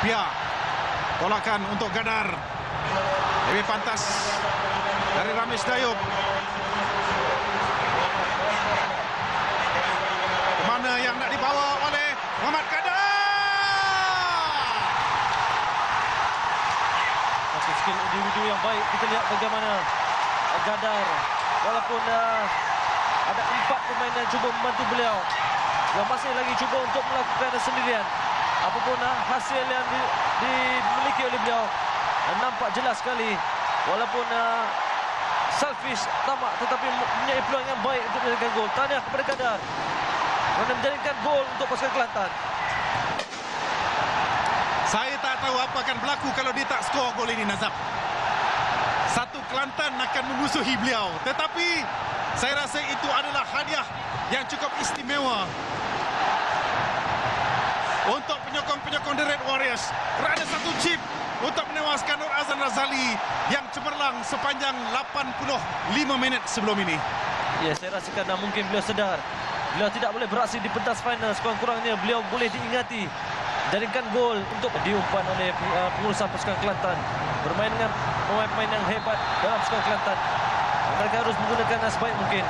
Pia. Tolakan untuk Gadar. Lebih pantas dari Ramis Dayub. Mana yang nak dibawa oleh Muhammad Gadar? Satu skill individu yang baik kita lihat bagaimana Gadar walaupun uh, ada empat pemain yang cuba membantu beliau yang masih lagi cuba untuk melakukan sendirian apapun uh, hasil yang di, dimiliki oleh beliau uh, nampak jelas sekali walaupun uh, selfish tamak tetapi mempunyai peluang yang baik untuk menjadikan gol tahniah kepada Gadar kerana menjadikan gol untuk pasukan Kelantan Saya tak tahu apa akan berlaku kalau dia tak skor gol ini Nazab. Satu Kelantan akan memusuhi beliau. Tetapi saya rasa itu adalah hadiah yang cukup istimewa untuk penyokong-penyokong The Red Warriors. Kerana satu chip untuk menewaskan Nur Azan Razali yang cemerlang sepanjang 85 minit sebelum ini. Ya, saya rasakan uh, mungkin beliau sedar. Beliau tidak boleh beraksi di pentas final. Sekurang-kurangnya beliau boleh diingati. Jaringkan gol untuk diumpan oleh uh, pengurusan pasukan Kelantan. Bermain dengan pemain-pemain yang hebat dalam pasukan Kelantan. Mereka harus menggunakan sebaik mungkin.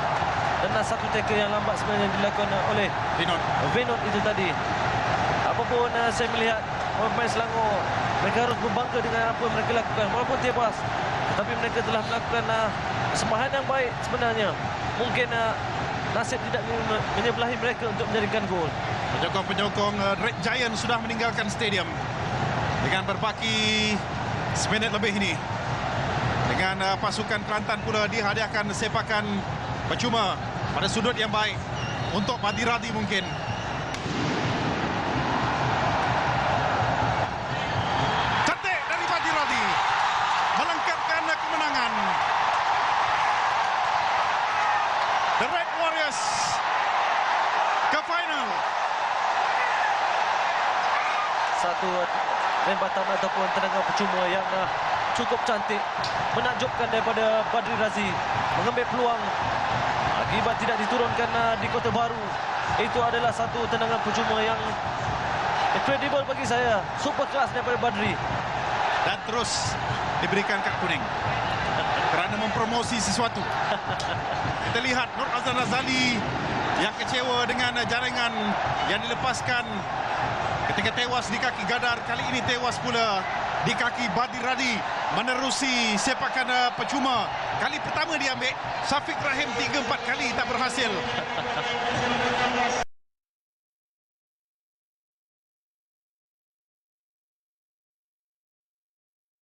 Dan satu tackle yang lambat sebenarnya dilakukan oleh Vinod. Venot itu tadi. Apapun uh, saya melihat pemain Selangor, mereka harus berbangga dengan apa yang mereka lakukan. Walaupun tebas, tetapi mereka telah melakukan uh, persembahan yang baik sebenarnya. Mungkin uh, nasib tidak men- menyebelahi mereka untuk menjadikan gol. Penyokong-penyokong uh, Red Giant sudah meninggalkan stadium dengan berbaki seminit lebih ini. Dengan uh, pasukan Kelantan pula dihadiahkan sepakan percuma pada sudut yang baik untuk Badiradi mungkin. Cantik dari Badiradi melengkapkan kemenangan. The Red Warriors ke final. Satu rembatan ataupun tendangan percuma yang uh, cukup cantik menakjubkan daripada Badri Razi mengambil peluang akibat tidak diturunkan uh, di Kota Baru. Itu adalah satu tendangan percuma yang incredible bagi saya. Super kelas daripada Badri. dan terus diberikan kad kuning kerana mempromosi sesuatu. Kita lihat Nur Azlan Razali yang kecewa dengan jaringan yang dilepaskan ketika tewas di kaki Gadar. Kali ini tewas pula di kaki Badir Radi menerusi sepakan uh, percuma. Kali pertama dia ambil, Syafiq Rahim 3-4 kali tak berhasil.